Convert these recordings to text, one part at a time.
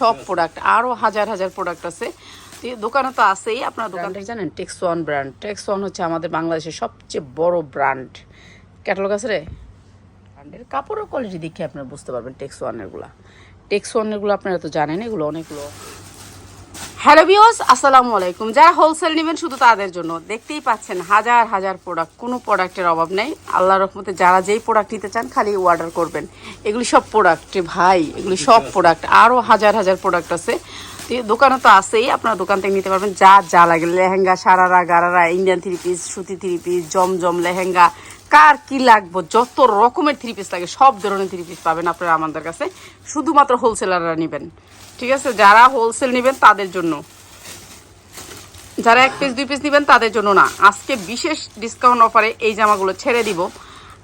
সব প্রোডাক্ট আরও হাজার হাজার প্রোডাক্ট আছে। দোকানে তো আছেই, আপনার দোকানটা জানেন? Tex One brand Tex One হচ্ছে আমাদের বাংলাদেশের সবচেয়ে বড় ব্র্যান্ড ক্যাটালগ আছে রে? ব্র্যান্ডের কাপড়ের কোয়ালিটি দেখে আপনারা বুঝতে পারবেন টেক্স ওয়ানেরগুলো টেক্স ওয়ানেরগুলো আপনারা তো জানেন, এগুলো অনেকগুলো হ্যালো বিওস আসসালামু আলাইকুম। যারা হোলসেল নেবেন শুধু তাদের জন্য, দেখতেই পাচ্ছেন হাজার হাজার প্রোডাক্ট কোনো প্রোডাক্টের অভাব নেই। আল্লাহ রহমতে যারা যেই প্রোডাক্ট নিতে চান, খালি অর্ডার করবেন। এগুলি সব প্রোডাক্ট ভাই, এগুলি সব প্রোডাক্ট আরও হাজার হাজার প্রোডাক্ট আছে। দোকানে তো আছেই, আপনার দোকান থেকে নিতে পারবেন। যা যা লাগে, lehenga, sharara, gharara Indian three piece সুতি থ্রি পিস জমজম লেহেঙ্গা, কার কি লাগবো, যত রকমের থ্রি পিস লাগে, সব ধরনের থ্রি পিস পাবেন আপনারা আমাদের কাছে। শুধুমাত্র হোলসেলাররা নেবেন। ঠিক আছে? যারা হোলসেল নেবেন তাদের জন্য। যারা এক পিস দুই পিস নেবেন তাদের জন্য না। আজকে বিশেষ ডিসকাউন্ট অফারে এই জামাগুলো ছেড়ে দিব।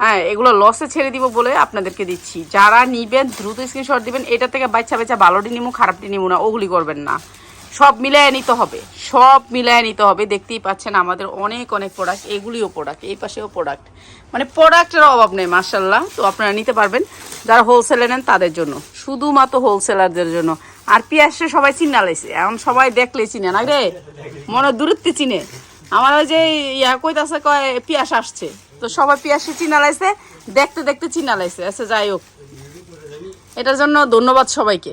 হ্যাঁ এগুলো লসে ছেড়ে দিব বলে আপনাদেরকে দিচ্ছি। যারা নিবেন, দ্রুত স্ক্রিনশট দিবেন, এটা থেকে বাচ্চা বাচ্চা ভালোটি নিমু, খারাপটি নিমু না, ওগুলি করবেন না। সব মিলায় নিতে হবে। সব মিলায় নিতে হবে। দেখতেই পাচ্ছেন আমাদের অনেক অনেক প্রোডাক্ট এগুলিও প্রোডাক্ট এই পাশেও প্রোডাক্ট মানে প্রোডাক্টের অভাব নেই মার্শাল্লাহ তো আপনারা নিতে পারবেন। যারা হোলসেলে নেন তাদের জন্য। শুধুমাত্র হোলসেলারদের জন্য। আর পিয়াসে সবাই চিনা লাইছে, এখন সবাই দেখলে চিনে, না রে? মনে দূরত্বে চিনে। আমার ওই যে ইয়া কইতাছে, কয়, পিয়াস আসছে। তো সবাই পিয়াসে চিনা লাইছে, দেখতে দেখতে চিনা লাইছে। আচ্ছা যাই হোক। এটার জন্য ধন্যবাদ সবাইকে।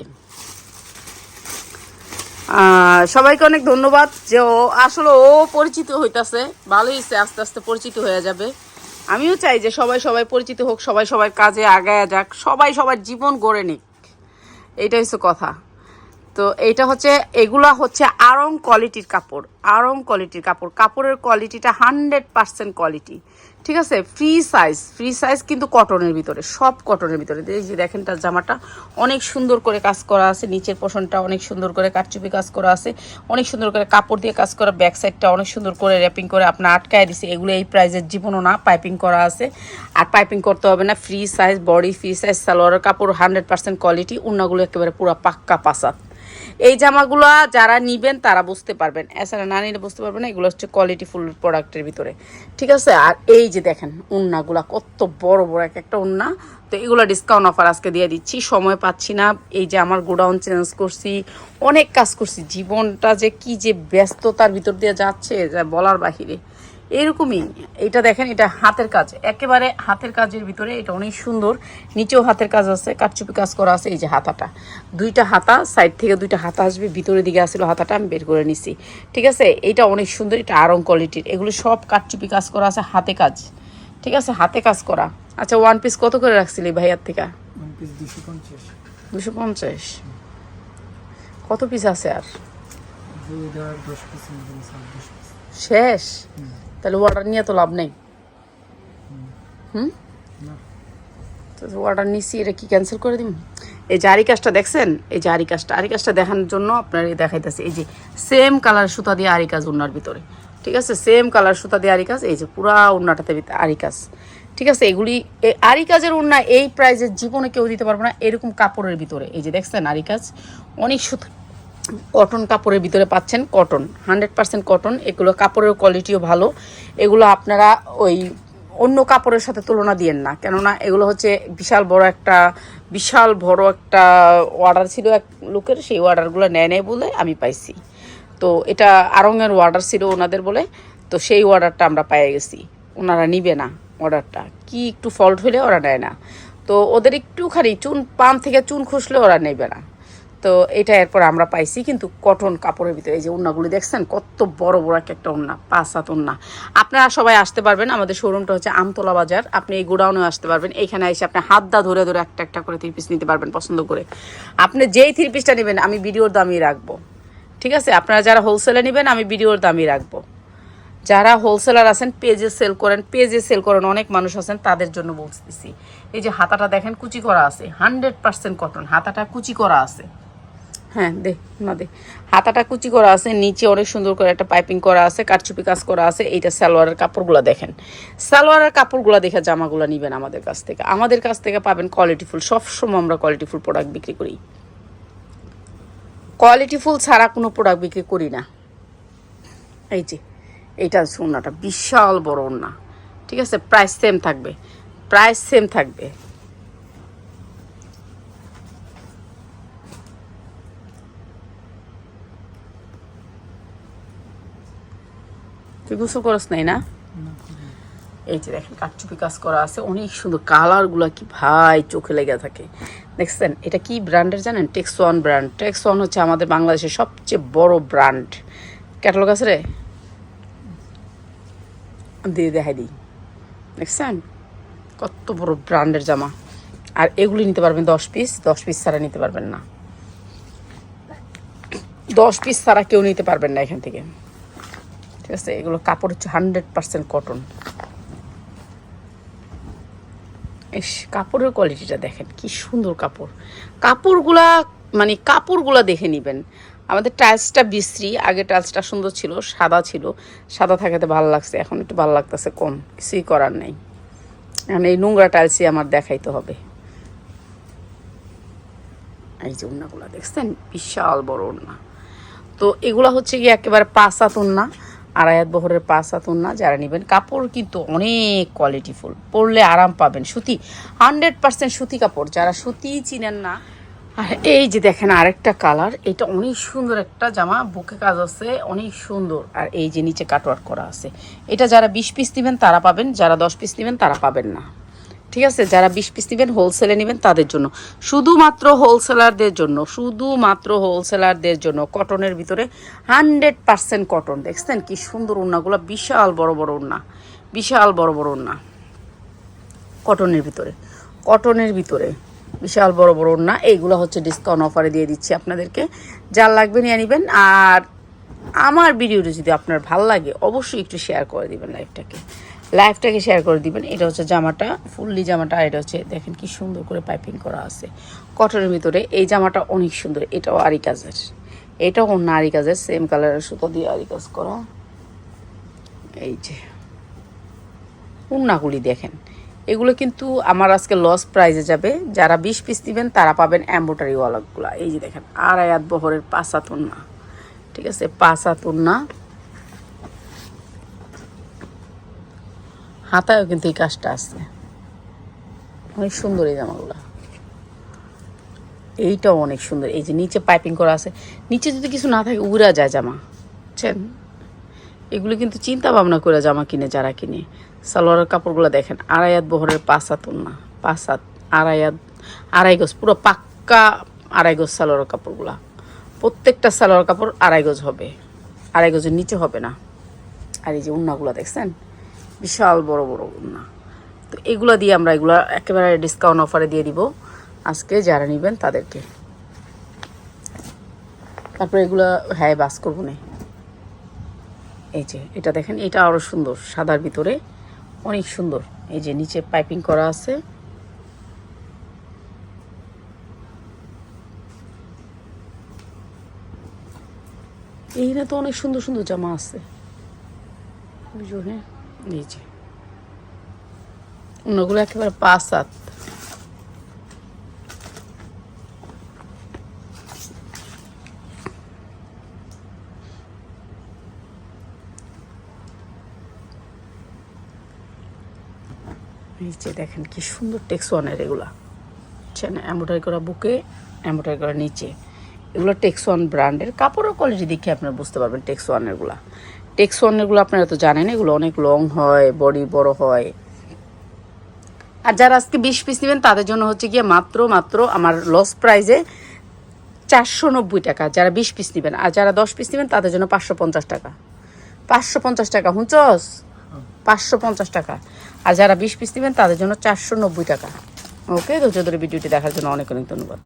সবাইকে অনেক ধন্যবাদ যে ও আসলে ও পরিচিত হইতাছে। ভালোই আস্তে আস্তে পরিচিত হয়ে যাবে। আমিও চাই যে সবাই সবাই পরিচিত হোক, সবাই সবার কাজে আগায় যাক, সবাই সবার জীবন গড়ে নিক। এইটা হচ্ছে কথা। তো এইটা হচ্ছে, এগুলা হচ্ছে আরং কোয়ালিটির কাপড় আরং কোয়ালিটির কাপড়। কাপড়ের কোয়ালিটিটা হান্ড্রেড পার্সেন্ট কোয়ালিটি ঠিক আছে? ফ্রি সাইজ ফ্রি সাইজ কিন্তু কটনের ভিতরে, সব কটনের ভিতরে। এই যে দেখেন তার জামাটা, অনেক সুন্দর করে কাজ করা আছে, নিচের পোষণটা অনেক সুন্দর করে কাটচুপি কাজ করা আছে, অনেক সুন্দর করে কাপড় দিয়ে কাজ করা ব্যাক সাইডটা অনেক সুন্দর করে র্যাপিং করে আপনার আটকায় দিছে। এগুলো এই প্রাইজের জীবনও না পাইপিং করা আছে। আর পাইপিং করতে হবে না free size body free size সালোয়ারের কাপড় হান্ড্রেড পার্সেন্ট কোয়ালিটি অন্যগুলো একেবারে পুরো পাক্কা পাসাত এই জামাগুলো যারা নিবেন, তারা বুঝতে পারবেন। এছাড়া না নিলে বুঝতে পারবেন এগুলো হচ্ছে কোয়ালিটি ফুল প্রোডাক্টের ভিতরে। ঠিক আছে? আর এই যে দেখেন, উন্নাগুলা কত বড় বড় এক একটা উন্না। তো এগুলো ডিসকাউন্ট অফার আজকে দিয়ে দিচ্ছি। সময় পাচ্ছি না। এই যে আমার গোডাউন চেঞ্জ করছি, অনেক কাজ করছি। জীবনটা যে কি যে ব্যস্ততার ভিতর দিয়ে যাচ্ছে যা বলার বাহিরে। এরকমই। এটা দেখেন এটা হাতের কাজ। একেবারে হাতের কাজের ভিতরে এটা অনেক সুন্দর। নিচেও হাতের কাজ আছে কাটচুপি কাজ করা আছে এই যে হাতাটা। দুইটা হাতা সাইড থেকে দুইটা হাতা আসবে ভিতরের দিকে আসলে হাতাটা আমি বের করে নিছি। ঠিক আছে? এটা অনেক সুন্দর এটা আরং কোয়ালিটির। এগুলো সব কাটচুপি কাজ করা আছে হাতে কাজ। ঠিক আছে? হাতে কাজ করা। আচ্ছা ওয়ান পিস কত করে রাখছিলি ভাইয়ার থেকে? ওয়ান পিস দুশো পঞ্চাশ। কত পিস আছে আর? শেষ? তাহলে অর্ডার নিয়ে তো লাভ নেই। হুম? তো অর্ডার নিচ্ছি এটা কি ক্যান্সেল করে দিন এই যে আরি কাজটা দেখছেন? এই যে আরি কাজটা আরি কাজটা দেখানোর জন্য আপনার দেখাইতেছে। এই যে সেম কালার সুতা দিয়ে আরি কাজ উন্নার ভিতরে। ঠিক আছে? সেম কালার সুতা দিয়ে আরি কাজ এই যে পুরা ভিতরে আরি কাজ ঠিক আছে? এগুলি আরি কাজের উন্না এই প্রাইজের জীবনে কেউ দিতে পারবে না। এরকম কাপড়ের ভিতরে। এই যে দেখছেন আরি কাজ অনেক সুতা কটন কাপড়ের ভিতরে পাচ্ছেন কটন হান্ড্রেড পার্সেন্ট কটন এগুলো কাপড়ের কোয়ালিটিও ভালো। এগুলো আপনারা ওই অন্য কাপড়ের সাথে তুলনা দিয়েন না, কেননা এগুলো হচ্ছে বিশাল বড় একটা, বিশাল বড় একটা অর্ডার ছিল এক লোকের, সেই অর্ডারগুলো নেয় নেয় বলে আমি পাইছি। তো এটা আরঙের অর্ডার ছিল ওনাদের বলে, তো সেই অর্ডারটা আমরা পেয়ে গেছি। ওনারা নিবে না অর্ডারটা কি একটু ফল্ট হলে ওরা নেয় না। তো ওদের একটুখানি চুন পান থেকে চুন খুসলে ওরা নেবে না। তো এটা এরপর আমরা পাইছি কিন্তু কটন কাপড়ের ভিতরে, এই যে উন্নাগুলি দেখছেন, কত বড় বড় এক একটা উন্না, পাঁচ সাত উন্না। আপনারা সবাই আসতে পারবেন, আমাদের শোরুমটা হচ্ছে আমতলা বাজার, আপনি এই গোডাউনে আসতে পারবেন এইখানে এসে আপনি হাত দা ধরে ধরে একটা একটা করে থ্রি পিস নিতে পারবেন পছন্দ করে। আপনি যেই থ্রি পিসটা নেবেন, আমি ভিডিওর দামই রাখব, ঠিক আছে? আপনারা যারা হোলসেলে নেবেন, আমি ভিডিওর দামই রাখব। যারা হোলসেলার আছেন পেজে সেল করেন পেজে সেল করেন, অনেক মানুষ আছেন, তাদের জন্য বলতেছি। এই যে হাতাটা দেখেন, কুচি করা আছে হান্ড্রেড পার্সেন্ট কটন হাতাটা কুচি করা আছে। হ্যাঁ দে, না দে। হাতাটা কুচি করা আছে, নিচে অনেক সুন্দর করে একটা পাইপিং করা আছে কারচুপি কাজ করা আছে, এইটা সালোয়ারের কাপড়গুলো দেখেন। সালোয়ারের কাপড়গুলো দেখে জামাগুলো নেবেন আমাদের কাছ থেকে। আমাদের কাছ থেকে পাবেন কোয়ালিটিফুল সবসময় আমরা কোয়ালিটিফুল প্রোডাক্ট বিক্রি করি। কোয়ালিটিফুল ছাড়া কোনো প্রোডাক্ট বিক্রি করি না। এই যে, এইটা ওড়নাটা, বিশাল বড় ওড়না। ঠিক আছে? প্রাইস সেম থাকবে। প্রাইস সেম থাকবে। তুই গোসল করস নাই না? এই যে দেখেন, কাঠচুপি কাজ করা আছে। অনেক সুন্দর কালারগুলো কি ভাই, চোখে লেগে থাকে। দেখছেন, এটা কি ব্র্যান্ডের জানেন? টেক্সওয়ান ব্র্যান্ড টেক্সওয়ান হচ্ছে আমাদের বাংলাদেশের সবচেয়ে বড় ব্র্যান্ড ক্যাটালগ আছে রে? দিয়ে দেখাই দিই। দেখছেন? কত বড় ব্র্যান্ডের জামা। আর এগুলি নিতে পারবেন দশ পিস দশ পিস ছাড়া নিতে পারবেন না। দশ পিস ছাড়া কেউ নিতে পারবেন না এখান থেকে। ঠিক আছে? এগুলো কাপড় হচ্ছে হান্ড্রেড পার্সেন্ট কটন ইস, কাপড়ের কোয়ালিটিটা দেখেন, কি সুন্দর কাপড়। কাপড়গুলা মানে কাপড়গুলা দেখে নেবেন। আমাদের টাইলসটা বিশ্রী, আগে টাইলসটা সুন্দর ছিল, সাদা ছিল। সাদা থাকাতে ভালো লাগছে, এখন একটু ভালো লাগতেছে কম, কিছুই করার নেই। এখন এই নোংরা টাইলসই আমার দেখাইতে হবে। এই যে উন্নাগুলা দেখছেন? বিশাল বড় উন্না তো এগুলা হচ্ছে গিয়ে একেবারে পাঁচ হাত আড়াই বহরের পাঁচ হাত না যারা নেবেন, কাপড় কিন্তু অনেক কোয়ালিটিফুল পরলে আরাম পাবেন সুতি হান্ড্রেড পার্সেন্ট সুতি কাপড়। যারা সুতি চিনেন না, আর এই যে দেখেন আরেকটা কালার, এটা অনেক সুন্দর একটা জামা, বুকে কাজ আছে, অনেক সুন্দর। আর এই যে নিচে কাটওয়ার্ক করা আছে। এটা যারা বিশ পিস নেবেন, তারা পাবেন, যারা দশ পিস নেবেন, তারা পাবেন না। ঠিক আছে? যারা বিশ পিস নেবেন হোলসেলে নেবেন তাদের জন্য। শুধুমাত্র হোলসেলারদের জন্য, শুধুমাত্র হোলসেলারদের জন্য কটনের ভিতরে হান্ড্রেড পার্সেন্ট কটন দেখছেন কি সুন্দর উন্নাগুলো, বিশাল বড় বড় উন্না, বিশাল বড় বড় উন্না কটনের ভিতরে। কটনের ভিতরে বিশাল বড় বড় উন্না, এইগুলো হচ্ছে ডিসকাউন্ট অফারে দিয়ে দিচ্ছি আপনাদেরকে। যার লাগবে নিয়ে নেবেন, আর আমার ভিডিওটা যদি আপনার ভালো লাগে, অবশ্যই একটু শেয়ার করে দিবেন লাইভটাকে লাইভটাকে শেয়ার করে দিবেন। এটা হচ্ছে জামাটা ফুললি জামাটা, আর এটা হচ্ছে দেখেন কি সুন্দর করে পাইপিং করা আছে। কটনের ভিতরে এই জামাটা অনেক সুন্দর, এটাও আরি কাজের। এটাও অন্য আরি কাজের সেম কালারের সুতো দিয়ে আরি কাজ করা। এই যে, উন্নাগুলি দেখেন। এগুলো কিন্তু আমার আজকে লস প্রাইজে যাবে। যারা বিশ পিস দিবেন, তারা পাবেন অ্যাম্বোটারি এই যে দেখেন, আড়াই হাত বহরের পাঁচ হাত উন্না। ঠিক আছে, পাঁচ হাত উন্না। হাতায়ও কিন্তু এই কাজটা আছে। অনেক সুন্দর এই জামাগুলো। এইটাও অনেক সুন্দর। এই যে নিচে পাইপিং করা আছে। নিচে যদি কিছু না থাকে, উড়া যায় জামা। বুঝছেন? এগুলো কিন্তু চিন্তা ভাবনা করে জামা কিনে, যারা কিনে। সালোয়ারের কাপড়গুলো দেখেন আড়াই হাত বহরের পাঁচ হাত না পাঁচ হাত আড়াই আড়াই গজ, পুরো পাক্কা আড়াই গজ সালোয়ারের কাপড়গুলা। প্রত্যেকটা সালোয়ার কাপড় আড়াই গজ হবে। আড়াই গজের নিচে হবে না। আর এই যে উন্নাগুলো দেখছেন? বিশাল বড় বড় উন্না তো এগুলো দিয়ে আমরা এগুলো একেবারে ডিসকাউন্ট অফারে দিয়ে দিব। আজকে যারা নেবেন তাদেরকে। তারপরে এগুলো হ্যাঁ বাস করব না। এই যে, এটা দেখেন, এটা আরও সুন্দর, সাদার ভিতরে। অনেক সুন্দর। এই যে, নিচে পাইপিং করা আছে। এই না তো অনেক সুন্দর সুন্দর জামা আছে। বুঝো হ্যাঁ? যে অন্যগুলো একেবারে পাঁচ সাত যে দেখেন কি সুন্দর টেক্স টেক্সওয়ানের এগুলা। বুঝছেন? এম্ব্রয়ডারি করা বুকে এম্ব্রয়ডারি করা নিচে। এগুলো টেক্সওয়ান ব্র্যান্ডের। কাপড়ের কোয়ালিটি দেখে আপনারা বুঝতে পারবেন টেক্স টেক্সওয়ানেরগুলা টেক্সওয়ানেরগুলো আপনারা তো জানেন, এগুলো অনেক লং হয়, বডি বড় হয়। আর যারা আজকে বিশ পিস নেবেন, তাদের জন্য হচ্ছে গিয়ে মাত্র মাত্র আমার লস প্রাইজে চারশো নব্বই টাকা। যারা বিশ পিস নেবেন, আর যারা দশ পিস নেবেন, তাদের জন্য পাঁচশো পঞ্চাশ টাকা। পাঁচশো পঞ্চাশ টাকা হুঁচস পাঁচশো পঞ্চাশ টাকা। আর যারা বিশ পিস নেবেন, তাদের জন্য চারশো নব্বই টাকা। ওকে ধৈর্য ধরে ভিডিওটি দেখার জন্য অনেক অনেক ধন্যবাদ।